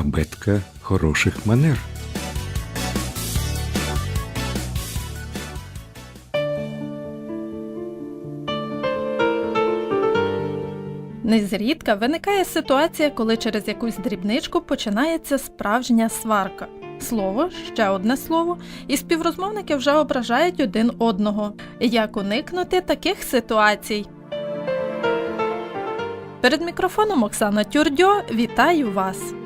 абетка хороших манер. Незрідка виникає ситуація, коли через якусь дрібничку починається справжня сварка. Слово, ще одне слово, і співрозмовники вже ображають один одного. Як уникнути таких ситуацій? Перед мікрофоном Оксана Тюрдьо вітаю вас.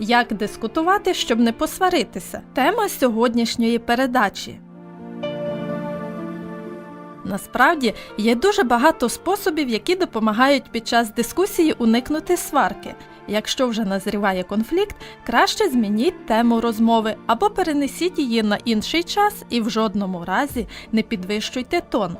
Як дискутувати, щоб не посваритися? Тема сьогоднішньої передачі. Насправді є дуже багато способів, які допомагають під час дискусії уникнути сварки. Якщо вже назріває конфлікт, краще змініть тему розмови або перенесіть її на інший час і в жодному разі не підвищуйте тон.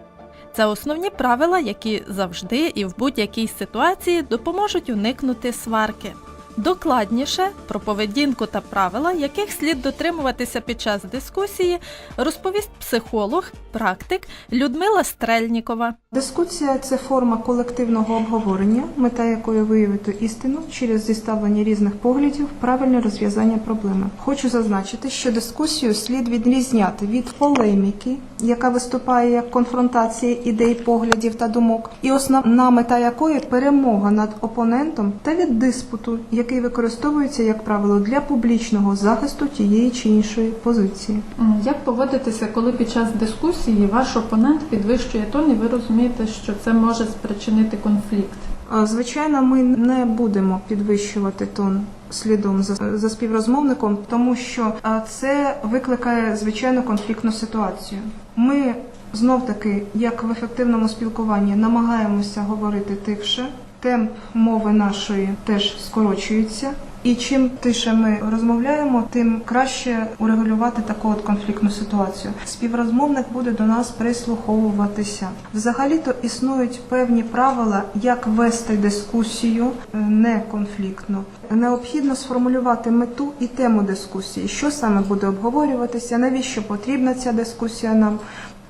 Це основні правила, які завжди і в будь-якій ситуації допоможуть уникнути сварки. Докладніше про поведінку та правила, яких слід дотримуватися під час дискусії, розповість психолог, практик Людмила Стрельнікова. Дискусія це форма колективного обговорення, мета якої виявити істину через зіставлення різних поглядів, правильне розв'язання проблеми. Хочу зазначити, що дискусію слід відрізняти від полеміки, яка виступає як конфронтація ідей, поглядів та думок, і основна мета якої перемога над опонентом, та від диспуту, який використовується як правило для публічного захисту тієї чи іншої позиції. Як поводитися, коли під час дискусії ваш опонент підвищує тон і ви розумієте, що це може спричинити конфлікт? Звичайно, ми не будемо підвищувати тон слідом за, за співрозмовником, тому що це викликає звичайно конфліктну ситуацію. Ми знов таки, як в ефективному спілкуванні, намагаємося говорити тихше. Темп мови нашої теж скорочується. І чим тише ми розмовляємо, тим краще урегулювати таку от конфліктну ситуацію. Співрозмовник буде до нас прислуховуватися. Взагалі-то існують певні правила, як вести дискусію е, не конфліктно. Необхідно сформулювати мету і тему дискусії, що саме буде обговорюватися, навіщо потрібна ця дискусія нам.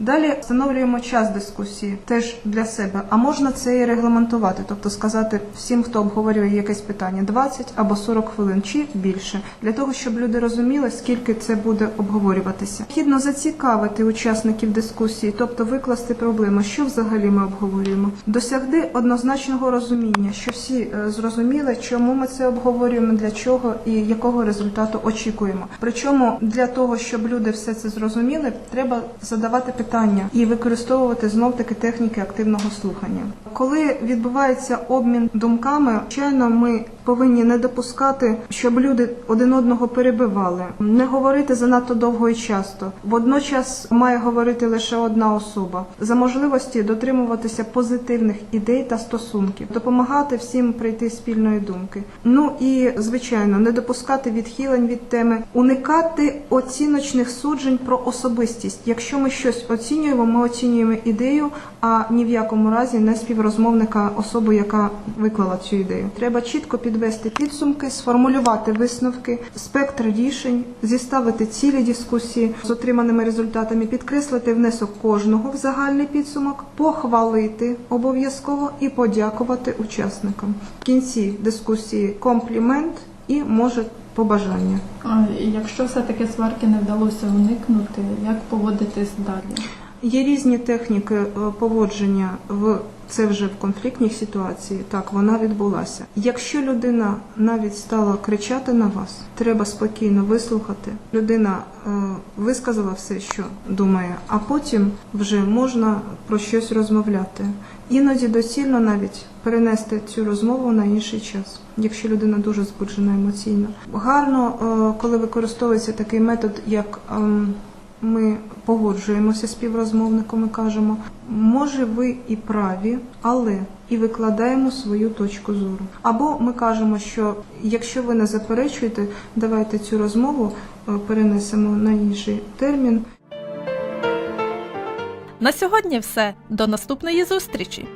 Далі встановлюємо час дискусії теж для себе. А можна це і регламентувати, тобто сказати всім, хто обговорює якесь питання, 20 або 40 хвилин чи більше, для того, щоб люди розуміли, скільки це буде обговорюватися. Необхідно зацікавити учасників дискусії, тобто викласти проблему, що взагалі ми обговорюємо, досягти однозначного розуміння, що всі е, зрозуміли, чому ми це обговорюємо, для чого і якого результату очікуємо. Причому для того, щоб люди все це зрозуміли, треба задавати питання і використовувати знов таки техніки активного слухання. Коли відбувається обмін думками, звичайно, ми повинні не допускати, щоб люди один одного перебивали, не говорити занадто довго і часто. Водночас має говорити лише одна особа. За можливості дотримуватися позитивних ідей та стосунків, допомагати всім прийти спільної думки. Ну і звичайно, не допускати відхилень від теми, уникати оціночних суджень про особистість. Якщо ми щось оцінюємо, ми оцінюємо ідею, а ні в якому разі не співрозмовника особу, яка виклала цю ідею. Треба чітко підвести підсумки, сформулювати висновки, спектр рішень, зіставити цілі дискусії з отриманими результатами, підкреслити внесок кожного в загальний підсумок, похвалити обов'язково і подякувати учасникам. В кінці дискусії комплімент і може побажання. А якщо все-таки сварки не вдалося уникнути, як поводитись далі? Є різні техніки е, поводження в це вже в конфліктній ситуації. Так, вона відбулася. Якщо людина навіть стала кричати на вас, треба спокійно вислухати. Людина е, висказала все, що думає, а потім вже можна про щось розмовляти. Іноді доцільно навіть перенести цю розмову на інший час, якщо людина дуже збуджена емоційно. Гарно, е, коли використовується такий метод, як ем, ми погоджуємося з співрозмовником і кажемо, може ви і праві, але і викладаємо свою точку зору. Або ми кажемо, що якщо ви не заперечуєте, давайте цю розмову е, перенесемо на інший термін. На сьогодні все. До наступної зустрічі!